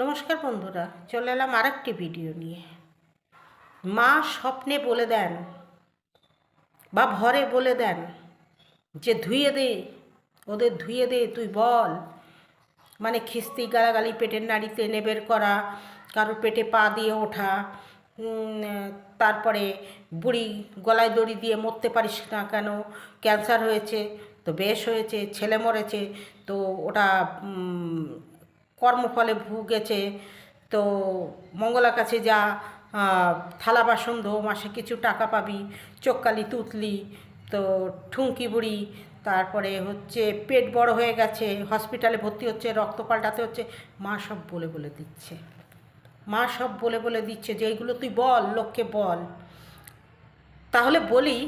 নমস্কার বন্ধুরা, চলে এলাম আরেকটি ভিডিও নিয়ে। মা স্বপ্নে বলে দেন বা ভরে বলে দেন যে ধুয়ে দে, ওদের ধুয়ে দে, তুই বল। মানে খিস্তি গালাগালি পেটের নাড়িতে এনে বের করা, কারোর পেটে পা দিয়ে ওঠা তারপরে বুড়ি গলায় দড়ি দিয়ে মরতে পারিস না কেন, ক্যান্সার হয়েছে, তো বেশ হয়েছে, ছেলে মরেছে, তো ওটা কর্মফলে ভুগেছে। তো মঙ্গলার কাছে যা থালা বাসন ধো, মাসে কিছু টাকা পাবি, চোখকালি তুতলি, তো ঠুঙ্কি বুড়ি, তারপরে হচ্ছে পেট বড় হয়ে গেছে, হসপিটালে ভর্তি হচ্ছে, রক্ত পাল্টাতে হচ্ছে, মা সব বলে বলে দিচ্ছে। মা সব বলে বলে দিচ্ছে যে, এইগুলো তুই বল, লোককে বল। তাহলে বলি,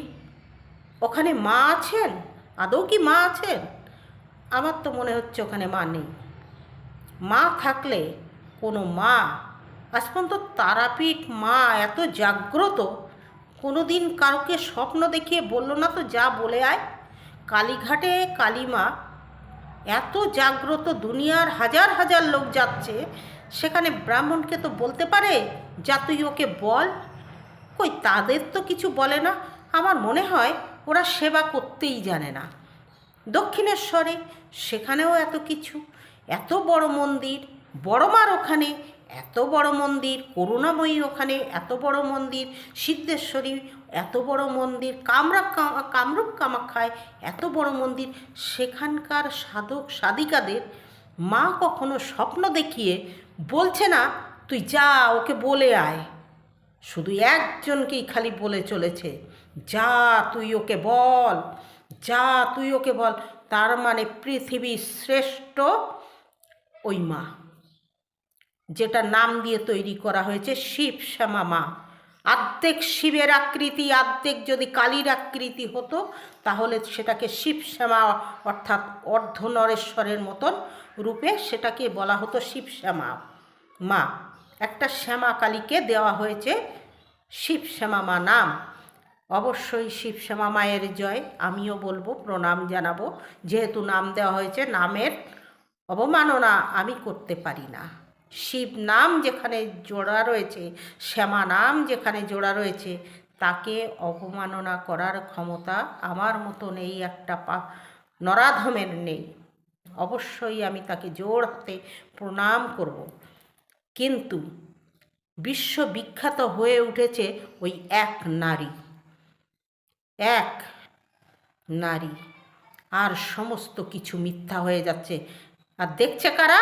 ওখানে মা আছেন? আদৌ কি মা আছেন? আমার তো মনে হচ্ছে ওখানে মা নেই। মা থাকলে কোনো মা আজ পর্যন্ত তারাপীঠ মা এত জাগ্রত কোনো দিন কাউকে স্বপ্ন দেখিয়ে বলল না তো যা বলে আয়। কালীঘাটে কালীমা এত জাগ্রত, দুনিয়ার হাজার হাজার লোক যাচ্ছে, সেখানে ব্রাহ্মণকে তো বলতে পারে, যা তুই ওকে বল। কই তাদের তো কিছু বলে না, আমার মনে হয় ওরা সেবা করতেই জানে না। দক্ষিণেশ্বরে সেখানেও এত কিছু এত বড় মন্দির বড়মার ওখানে, এত বড় মন্দির, করুণাময়ী ওখানে, এত বড় মন্দির, সিদ্ধেশ্বরী, এত বড় মন্দির, কামরা কামরূপ কামাখ্যায় এত বড় মন্দির। সেখানকার সাধক, সাধিকাদের মা কখনো স্বপ্ন দেখিয়ে বলছে না, তুই যা, ওকে বলে আয়। শুধু একজনকেই খালি বলে চলেছে, যা, তুই ওকে বল, যা, তুই ওকে বল। তার মানে পৃথিবীর শ্রেষ্ঠ ওই মা। যেটা নাম দিয়ে তৈরি করা হয়েছে শিব শ্যামা মা। আর্ধেক শিবের আকৃতি, আর্ধেক যদি কালীর আকৃতি হতো, তাহলে সেটাকে শিব শ্যামা অর্থাৎ অর্ধনরেশ্বরের মতন রূপে সেটাকে বলা হতো শিব শ্যামা মা। একটা শ্যামা কালীকে দেওয়া হয়েছে শিব শ্যামা মা নাম। অবশ্যই শিব শ্যামা মায়ের জয়, আমিও বলব, প্রণাম জানাব। যেহেতু নাম দেওয়া হয়েছে, নামের অবমাননা আমি করতে পারি না। শিব নাম যেখানে জোড়া রয়েছে, শ্যামা নাম যেখানে জোড়া রয়েছে, তাকে অবমাননা করার ক্ষমতা আমার মতন এই একটা পা, নরাধমের নেই। অবশ্যই আমি তাকে জোর হাতে প্রণাম করব। কিন্তু বিশ্ববিখ্যাত হয়ে উঠেছে ওই এক নারী। এক নারী। আর সমস্ত কিছু মিথ্যা হয়ে যাচ্ছে। আর দেখছে কারা?